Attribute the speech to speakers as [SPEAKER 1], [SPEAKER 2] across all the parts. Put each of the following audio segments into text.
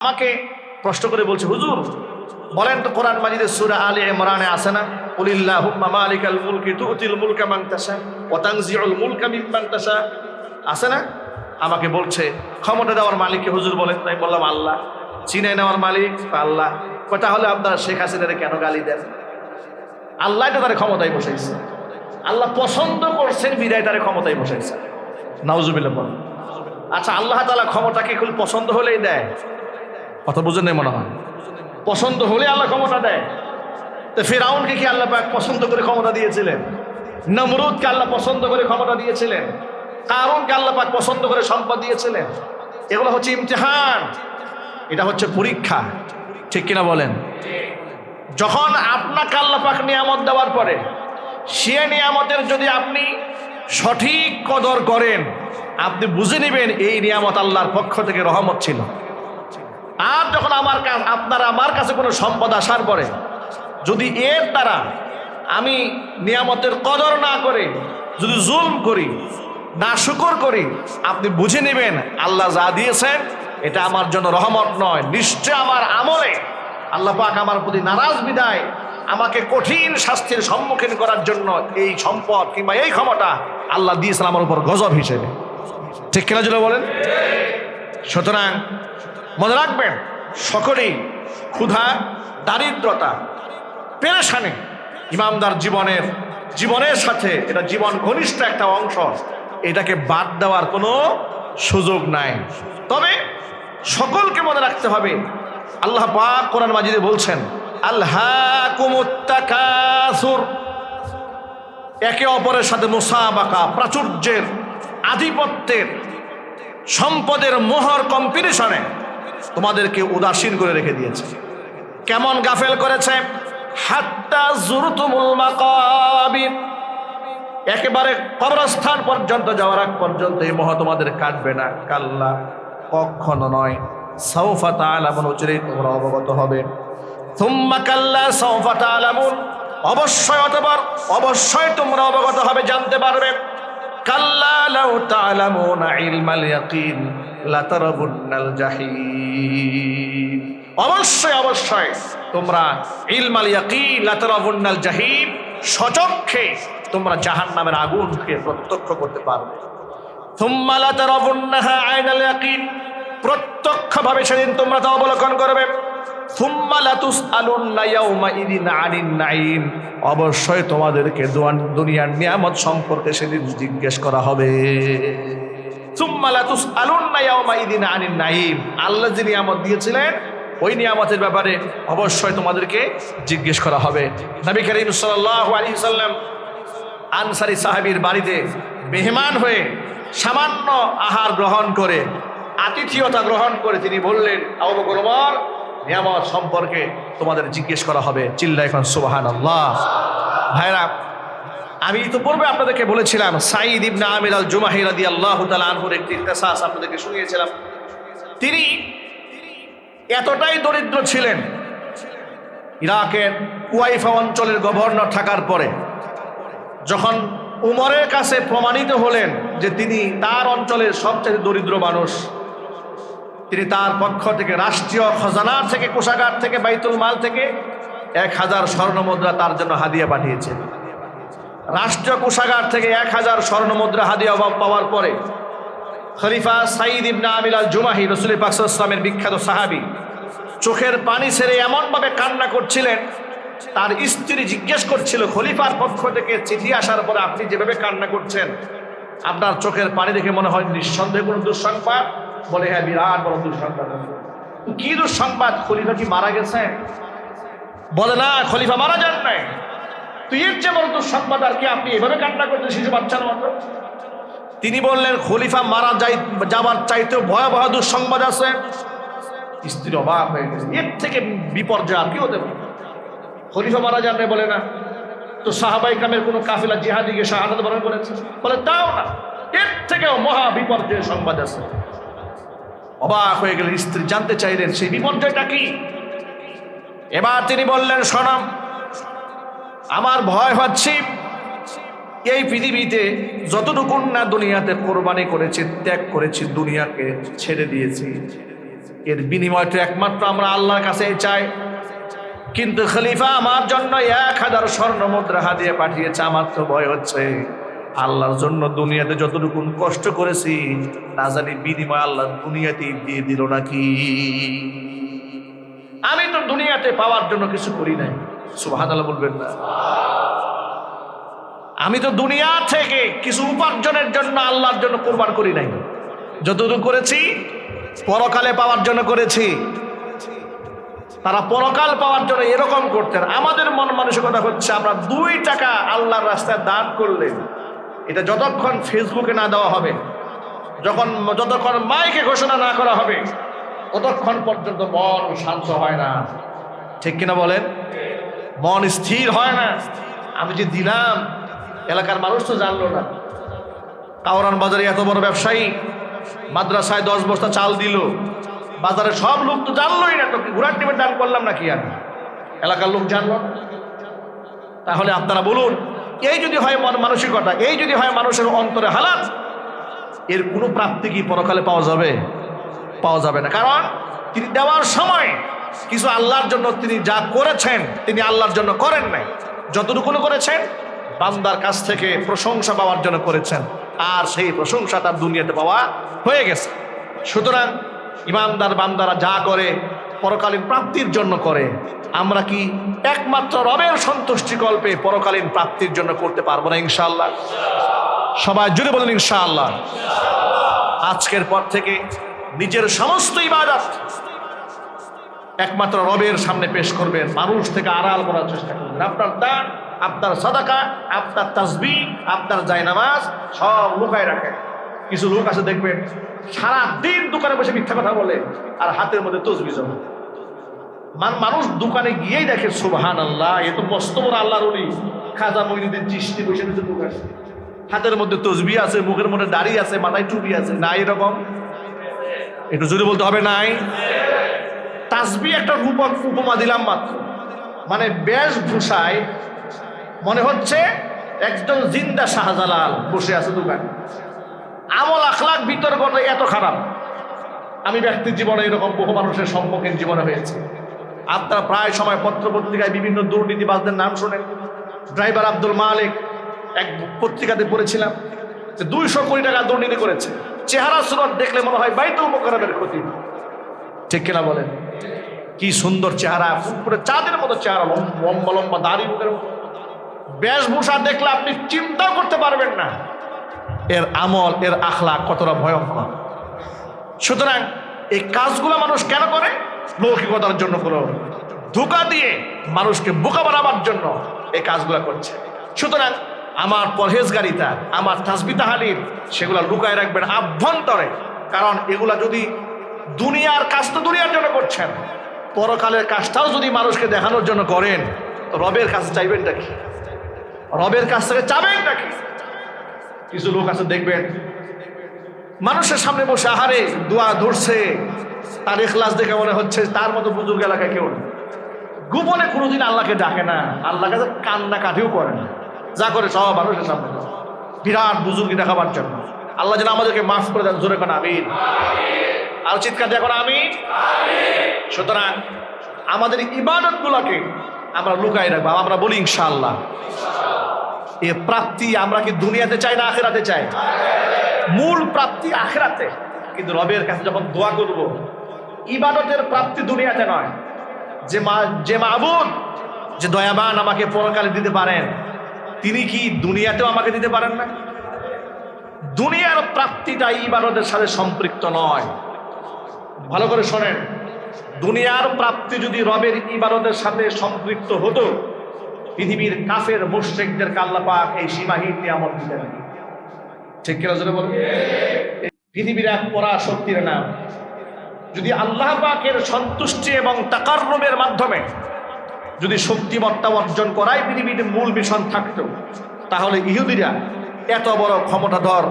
[SPEAKER 1] আমাকে প্রশ্ন করে বলছে, হুজুর, বলেন তো কোরআন মাজিদের সূরা আলে ইমরানে আসে না? কুলিল্লাহুম্মা মালিকাল মুলকি তুতিল মুলকা মান তাশা, ওয়া তানজিউল মুলকা মিম্মান তাশা। আছে না? আমাকে বলছে, ক্ষমতা দেওয়ার মালিককে হুজুর বলেন। তাই বললাম, আল্লাহ, চিনে নেওয়ার মালিক? আল্লাহ। কয়, তাহলে আপনারা শেখ হাসিনারে কেন গালি দেন? আল্লাহ তো তার ক্ষমতায় বসাইছে। আল্লাহ পছন্দ করছেন, বিদায় তার ক্ষমতায় বসাইছে। নাউজুবিল্লাহ আচ্ছা আল্লাহ তাআলা ক্ষমতাকে খুব পছন্দ হলেই দেয়। কথা বুঝেন নাই মনে হয়। পছন্দ হলে আল্লাহ ক্ষমতা দেয়। তো ফেরাউনকে কি আল্লাহ পাক পছন্দ করে ক্ষমতা দিয়েছিলেন? নমরুদকে আল্লাহ পছন্দ করে ক্ষমতা দিয়েছিলেন? কারণকে আল্লাহ পাক পছন্দ করে সম্পদ দিয়েছিলেন? এগুলো হচ্ছে ইমতিহান। এটা হচ্ছে পরীক্ষা। ঠিক কিনা বলেন? যখন আপনাকে আল্লাহ পাক নিয়ামত দেওয়ার পরে, সে নিয়ামতের যদি আপনি সঠিক কদর করেন, আপনি বুঝে নেবেন এই নিয়ামত আল্লাহর পক্ষ থেকে রহমত ছিল। আর যখন আমার কাছে আপনারা আমার কাছে কোনো সম্পদ আসার পরে, যদি এর দ্বারা আমি নিয়ামতের কদর না করে, যদি জুলম করি না শুকর করি, আপনি বুঝে নেবেন আল্লাহ যা দিয়েছেন, এটা আমার জন্য রহমত নয়। নিশ্চয় আমার আমলে আল্লাহ পাক আমার প্রতি নারাজ বিদায়, আমাকে কঠিন শাস্তির সম্মুখীন করার জন্য এই সম্পদ কিংবা এই ক্ষমতা আল্লাহ দিয়েছেন আমার উপর গজব হিসেবে। ঠিক কিনা জন্য বলেন? সুতরাং মনে রাখবেন, সকলেই ক্ষুধা, দারিদ্রতা, পেরেশানি ইমামদার জীবনের জীবনের সাথে এটা জীবন ঘনিষ্ঠ একটা অংশ, এটাকে বাদ দেওয়ার কোনো সুযোগ নাই। তবে সকলকে মনে রাখতে হবে, আল্লাহ পাক কোরআন মাজিদে বলছেন আল্লাহ কুমুত্তাকাসুর একে অপরের সাথে মুসাবাকা, প্রাচুর্যের, আধিপত্যের, সম্পদের মোহর কম্পিটিশনে তোমাদেরকে উদাসীন করে রেখে দিয়েছে। কেমন গাফেল করেছে? হাত্তা জুরতুমুল মাকাবির। একেবারে কবরস্থান পর্যন্ত যাওয়ার আগ পর্যন্ত এই মোহ তোমাদের কাটবে না। কাল্লা, কখনো নয়। সৌফা তালামুন উচরে তোমরা অবগত হবে। থুম্মা কাল্লা সৌফা তালামুন অবশ্যই অতবার, অবশ্যই তোমরা অবগত হবে, জানতে পারবে। কাল্লা লাউ তালামুনা ইলমাল ইয়াকিন। লাতারাবুন্নাল জাহিম। অবশ্যই অবশ্যই। তোমরা ইলমাল ইয়াকিন লাতারাবুন্নাল জাহিম সচক্ষে তোমরা জাহান্নামের আগুনকে প্রত্যক্ষ করতে পারবে। থুম্মা লাতারাবুন্নাহা আইনাল ইয়াকিন প্রত্যক্ষভাবে সেদিন তোমরা তা অবলোকন করবে। অবশ্যই তোমাদেরকে দুনিয়ার নিয়ামত সম্পর্কে সেদিন জিজ্ঞেস করা হবে। আল্লাহ যে নিয়ামত দিয়েছিলেন, ওই নিয়ামতের ব্যাপারে অবশ্যই তোমাদেরকে জিজ্ঞেস করা হবে। নবী করিম আলাইহি সাল্লাম আনসারি সাহাবীর বাড়িতে মেহমান হয়ে সামান্য আহার গ্রহণ করে, আতিথিয়তা গ্রহণ করে তিনি বললেন, আবু বকর নিয়ামত সম্পর্কে তোমাদের জিজ্ঞেস করা হবে। চিল্লা এখন সুবাহান আল্লাহ ভাইরা আমি তো পূর্বে আপনাদেরকে বলেছিলাম, সাঈদ ইবনে আমির আল জুমাহি রাদিয়াল্লাহু তাআলা আনহুর একটি ইতিহাস আপনাদেরকে শুনিয়েছিলাম। তিনি এতটাই দরিদ্র ছিলেন, ইরাকের কুয়াইফা অঞ্চলের গভর্নর থাকার পরে, যখন উমরের কাছে প্রমাণিত হলেন যে তিনি তার অঞ্চলের সবচেয়ে দরিদ্র মানুষ, তিনি তার পক্ষ থেকে রাষ্ট্রীয় খজানার থেকে কোষাগার থেকে বাইতুল মাল থেকে এক হাজার স্বর্ণ মুদ্রা তার জন্য হাদিয়া পাঠিয়েছেন। রাষ্ট্রীয় কোষাগার থেকে এক হাজার স্বর্ণ মুদ্রা হাদিয়া পাওয়া- পাওয়ার পরে খলিফা সাইদ ইবনা আমিল আল জুমাহি রসুল ইসলামের বিখ্যাত সাহাবি চোখের পানি ছেড়ে এমনভাবে কান্না করছিলেন, তার স্ত্রী জিজ্ঞেস করছিল, খলিফার পক্ষ থেকে চিঠি আসার পরে আপনি যেভাবে কান্না করছেন, আপনার চোখের পানি দেখে মনে হয় নিঃসন্দেহে কোনো দুঃসংবাদ? বলে হ্যাঁ বিরাট বড় দুঃসংবাদ। কি দুঃসংবাদ? খলিফা কি মারা গেছে বলে, না, খলিফা মারা যান নাই। এর চেয়ে বড় দুঃসংবাদ আর কি, আপনি এভাবে কান্না করছেন শিশু বাচ্চার মতো? তিনি বললেন, খলিফা মারা যাই, যাবার চাইতেও ভয়াবহ দুঃসংবাদ আছে। স্ত্রী অবাক হয়ে গেছে। এর থেকে বিপর্যয় আর কি হতে পারে? খলিফা মারা যান বলে না। তো সাহাবাই কামের কোনো কাফিলা জিহাদি গিয়ে শাহাদাত বরণ করেছে? বলে তাও না, এর থেকেও মহা বিপর্যয়ের সংবাদ আছে। অবাক হয়ে গেলেন, স্ত্রী জানতে চাইলেন, সেই বিপর্যয়টা কি? এবার তিনি বললেন সনম আমার ভয় হচ্ছে। এই পৃথিবীতে যতটুকু না দুনিয়াতে কোরবানি করেছি, ত্যাগ করেছি, দুনিয়াকে ছেড়ে দিয়েছি। এর বিনিময়টা একমাত্র আমরা আল্লাহর কাছে চাই। কিন্তু খলিফা আমার জন্য এক হাজার স্বর্ণ মুদ্রা হাতিয়ে পাঠিয়েছে, আমার তো ভয় হচ্ছে। আল্লাহর জন্য দুনিয়াতে যতটুকু কষ্ট করেছি, না জানি বিনিময় আল্লাহ দুনিয়াতে দিয়ে দিল নাকি। আমি তো দুনিয়াতে পাওয়ার জন্য কিছু করি নাই। সুবাহ বলবেন না। আমি তো দুনিয়া থেকে কিছু উপার্জনের জন্য আল্লাহর জন্য কোরবান করি নাই। যতটুকু করেছি, পরকালে পাওয়ার জন্য করেছি। তারা পরকাল পাওয়ার জন্য এরকম করতেন। আমাদের মন মানসিকতা হচ্ছে আমরা দুই টাকা আল্লাহর রাস্তায় দান করলে এটা যতক্ষণ ফেসবুকে না দেওয়া হবে, যখন যতক্ষণ মাইকে ঘোষণা না করা হবে, ততক্ষণ পর্যন্ত মন শান্ত হয় না। ঠিক কিনা বলেন? মন স্থির হয় না। আমি যে দিলাম, এলাকার মানুষ তো জানলো না। কাউরান বাজারে এত বড় ব্যবসায়ী, মাদ্রাসায় দশ বস্তা চাল দিল। বাজারে সব লোক তো জানলোই না, তো ঘোরার টিমের দান করলাম নাকি আমি? এলাকার লোক জানলো। তাহলে আপনারা বলুন, এই যদি হয় মন মানসিকতা, এই যদি হয় মানুষের অন্তরে হালাত, এর কোনো প্রাপ্তি কি পরকালে পাওয়া যাবে? পাওয়া যাবে না। কারণ তিনি দেওয়ার সময় কিছু আল্লাহর জন্য তিনি যা করেছেন, তিনি আল্লাহর জন্য করেন নাই। যতটুকু করেছেন, বান্দার কাছ থেকে প্রশংসা পাওয়ার জন্য করেছেন। আর সেই প্রশংসা তার দুনিয়াতে পাওয়া হয়ে গেছে। সুতরাং ইমানদার বান্দারা যা করে, পরকালীন প্রাপ্তির জন্য করে। আমরা কি একমাত্র রবের সন্তুষ্টি কল্পে পরকালীন প্রাপ্তির জন্য করতে পারব না, ইনশাআল্লাহ? সবাই জুড়ে বলেন, ইনশাআল্লাহ। আজকের পর থেকে নিজের সমস্ত ইবাদত একমাত্র রবের সামনে পেশ করবেন। মানুষ থেকে আড়াল করার চেষ্টা করবেন। আপনার দান, আপনার সাদাকা, আপনার তাসবি আপনার জায়নামাজ সব লুকায় রাখেন। কিছু লোক আছে দেখবেন সারা দিন দোকানে বসে মিথ্যা কথা বলে আর হাতের মধ্যে তসবি জমা। মানুষ দোকানে গিয়েই দেখে সুবহান আল্লাহ এ তো মস্ত বড় আল্লাহর উনি খাজা মহিনুদ্দিন চিস্তি বসে নিচে দোকানে। হাতের মধ্যে তসবি আছে, মুখের মধ্যে দাড়ি আছে, মাথায় টুপি আছে না এরকম? একটু যদি বলতে হবে নাই? তাসবি একটা রূপক উপমা দিলাম মাত্র। মানে বেশভূষায় মনে হচ্ছে একজন জিন্দা শাহজালাল বসে আছে দোকানে। আমল আখলাক বিতর্কটা এত খারাপ। আমি ব্যক্তির জীবনে এরকম বহু মানুষের সম্মুখীন জীবনে হয়েছে। আপনারা প্রায় সময় পত্র পত্রিকায় বিভিন্ন দুর্নীতিবাজদের নাম শোনেন। ড্রাইভার আব্দুল মালিক এক পত্রিকাতে পড়েছিলাম যে দুইশো কোটি টাকা দুর্নীতি করেছে। চেহারা সুরত দেখলে মনে হয় বাইতুল মোকারমের ক্ষতি। ঠিক কিনা বলেন? কি সুন্দর চেহারা ফুটফুটে চাঁদের মতো চেহারা লম- লম্বা লম্বা দাড়ি বেশভূষা দেখলে আপনি চিন্তাও করতে পারবেন না। এর আমল, এর আখলা কতটা ভয়ঙ্কর। সুতরাং এই কাজগুলো মানুষ কেন করে? লৌকিকতার জন্য করে। ধোকা দিয়ে মানুষকে বোকা বানাবার জন্য এই কাজগুলো করছে। সুতরাং আমার পরহেজগারিতা, আমার তাসবিতাহালির সেগুলো লুকায় রাখবেন আভ্যন্তরে। কারণ এগুলা যদি দুনিয়ার কাজ তো দুনিয়ার জন্য করছেন। পরকালের কাজটাও যদি মানুষকে দেখানোর জন্য করেন, রবের কাছে চাইবেনটা কি? রবের কাছ থেকে চাবেনটা কি? কিছু লোক আছে দেখবেন, মানুষের সামনে বসে আহারে দোয়া ধরছে, তার এখলাস দেখে মনে হচ্ছে তার মতো বুজুর্গ এলাকায় কেউ নেই। গোপনে কোনোদিন আল্লাহকে ডাকে না আল্লাহ কাছে কান্না কাটিও করে না। যা করে সব মানুষের সামনে। বিরাট বুজুর্গি দেখাবার জন্য। আল্লাহ যেন আমাদেরকে মাফ করে দেন, জোরে কোন, আমিন। আর চিৎকার দিয়ে এখন আমিন সুতরাং আমাদের ইবাদত গুলাকে আমরা লুকাই রাখব আমরা বলি ইনশাল্লাহ এ প্রাপ্তি আমরা কি দুনিয়াতে চাই না আখেরাতে চাই? মূল প্রাপ্তি আখেরাতে। কিন্তু রবের কাছে যখন দোয়া করব, ইবাদতের প্রাপ্তি দুনিয়াতে নয়। যে মা, যে মাহবুদ যে দয়াবান আমাকে পরকালে দিতে পারেন, তিনি কি দুনিয়াতেও আমাকে দিতে পারেন না? দুনিয়ার প্রাপ্তিটা ইবাদতের সাথে সম্পৃক্ত নয়। ভালো করে শোনেন। দুনিয়ার প্রাপ্তি যদি রবের ইবাদতের সাথে সম্পৃক্ত হতো, পৃথিবীর কাফের মুশ্রিকদের কাল্লাপাক এই সীমাহীন নিয়ামত দিতেন ঠিক কিনা জোরে বলুন? পৃথিবীর এক পরা শক্তির নাম। যদি আল্লাহ পাকের সন্তুষ্টি এবং তাকার্রমের মাধ্যমে যদি শক্তিমত্তা অর্জন করাই পৃথিবীর মূল মিশন থাকতো, তাহলে ইহুদিরা এত বড় ক্ষমতাধর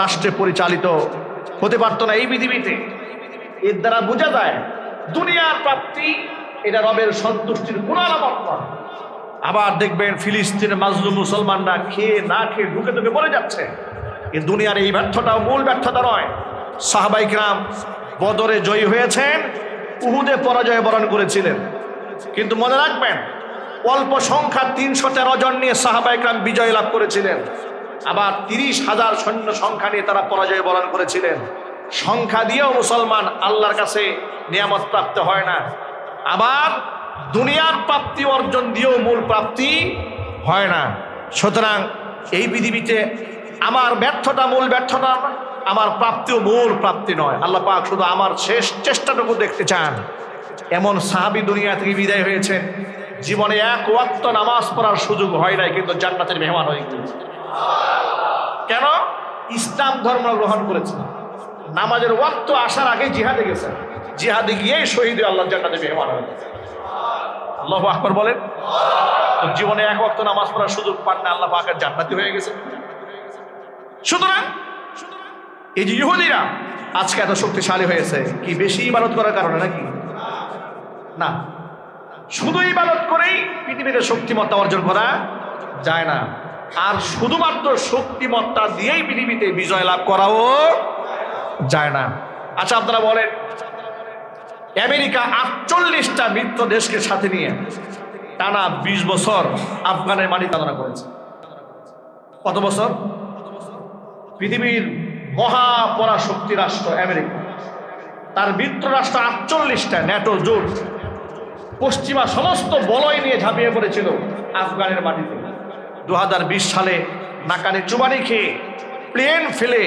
[SPEAKER 1] রাষ্ট্রে পরিচালিত হতে পারত না এই পৃথিবীতে। এর দ্বারা বোঝা যায়, দুনিয়ার প্রাপ্তি এটা রবের সন্তুষ্টির কোন আলামত আবার দেখবেন ফিলিস্তিনের মাজলুম মুসলমানরা খেয়ে না খেয়ে ঢুকে ঢুকে মরে যাচ্ছে। এ দুনিয়ার এই ব্যর্থতা মূল ব্যর্থতা নয়। সাহাবাই গ্রাম বদরে জয়ী হয়েছেন, উহুদে পরাজয় বরণ করেছিলেন। কিন্তু মনে রাখবেন, অল্প সংখ্যা তিনশো তেরো জন নিয়ে সাহাবাইকরাম বিজয় লাভ করেছিলেন। আবার তিরিশ হাজার সৈন্য সংখ্যা নিয়ে তারা পরাজয় বরণ করেছিলেন। সংখ্যা দিয়েও মুসলমান আল্লাহর কাছে নিয়ামত প্রাপ্ত হয় না। আবার দুনিয়ার প্রাপ্তি অর্জন দিয়েও মূল প্রাপ্তি হয় না। সুতরাং এই পৃথিবীতে আমার ব্যর্থতা মূল ব্যর্থতা, আমার প্রাপ্তিও মূল প্রাপ্তি নয়। আল্লাহ পাক শুধু আমার শেষ চেষ্টাটুকু দেখতে চান। এমন সাহাবি দুনিয়া থেকে বিদায় হয়েছে জীবনে এক ওয়াক্ত নামাজ পড়ার সুযোগ হয় নাই, কিন্তু জান্নাতের মেহমান হয়ে গিয়েছে কেন? ইসলাম ধর্ম গ্রহণ করেছে নামাজের ওয়াক্ত আসার আগে জিহাদে গেছে। জিহাদে গিয়েই শহীদ আল্লাহ জান্নাতে মেহমান হয়ে আল্লাহ আকবর বলেন। তো জীবনে এক ওয়াক্ত নামাজ পড়ার সুযোগ পান না, আল্লাহ পাকের জান্নাতি হয়ে গেছে। সুতরাং এই যে ইহুদিরা আজকে এত শক্তিশালী হয়েছে, কি বেশি ইবাদত করার কারণে নাকি? না। শুধু ইবাদত করেই পৃথিবীতে শক্তিমত্তা অর্জন করা যায় না। আর শুধুমাত্র শক্তিমত্তা দিয়েই পৃথিবীতে বিজয় লাভ করাও যায় না। আচ্ছা আপনারা বলেন, আমেরিকা আটচল্লিশটা মিত্র দেশকে সাথে নিয়ে টানা বিশ বছর আফগানের মাটি কাদনা করেছে। কত বছর? পৃথিবীর মহাপরাশক্তি রাষ্ট্র আমেরিকা। তার মিত্র রাষ্ট্র আটচল্লিশটা, ন্যাটো জোট। পশ্চিমা সমস্ত বলয় নিয়ে ঝাঁপিয়ে পড়েছিল আফগানের মাটিতে। দু হাজার বিশ সালে নাকানে চুবানি খেয়ে প্লেন ফেলে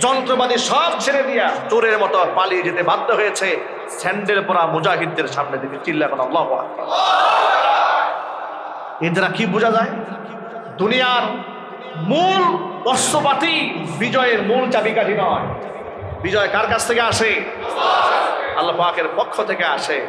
[SPEAKER 1] যন্ত্রবাদী সব ছেড়ে দিয়া চোরের মতো পালিয়ে যেতে বাধ্য হয়েছে স্যান্ডেল পরা মুজাহিদদের সামনে দিকে চিল্লা কোনো আল্লাহ। এর দ্বারা কি বোঝা যায়? দুনিয়ার মূল অশ্বপাতি বিজয়ের মূল চাবিকাঠি নয়। বিজয় কার কাছ থেকে আসে? আল্লাহ পাকের পক্ষ থেকে আসে।